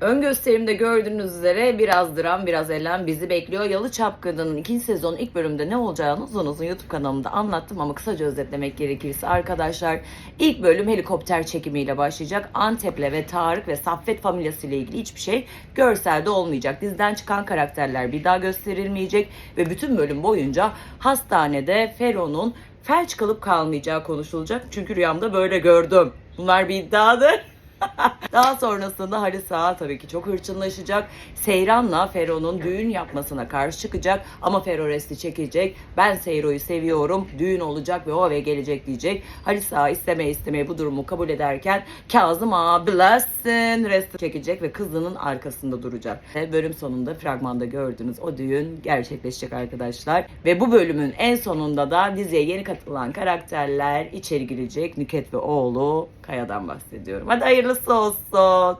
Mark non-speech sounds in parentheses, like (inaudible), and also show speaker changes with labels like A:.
A: Ön gösterimde gördüğünüz üzere biraz dram biraz eğlen bizi bekliyor. Yalı Çapkını'nın ikinci sezonun ilk bölümünde ne olacağını uzun uzun YouTube kanalımda anlattım ama kısaca özetlemek gerekirse arkadaşlar ilk bölüm helikopter çekimiyle başlayacak. Antep'le ve Tarık ve Saffet familyası ile ilgili hiçbir şey görselde olmayacak. Diziden çıkan karakterler bir daha gösterilmeyecek ve bütün bölüm boyunca hastanede Fero'nun felç kalıp kalmayacağı konuşulacak. Çünkü rüyamda böyle gördüm. Bunlar bir iddiadır. (laughs) Daha sonrasında Halis Ağa tabii ki çok hırçınlaşacak. Seyran'la Fero'nun düğün yapmasına karşı çıkacak ama Fero resti çekecek. Ben Seyro'yu seviyorum. Düğün olacak ve o eve gelecek diyecek. Halis Ağa istemeye istemeye bu durumu kabul ederken Kazım Ağa blessing resti çekecek ve kızının arkasında duracak. Ve bölüm sonunda fragmanda gördüğünüz o düğün gerçekleşecek arkadaşlar. Ve bu bölümün en sonunda da diziye yeni katılan karakterler içeri girecek. Nüket ve oğlu Kaya'dan bahsediyorum. Hadi so.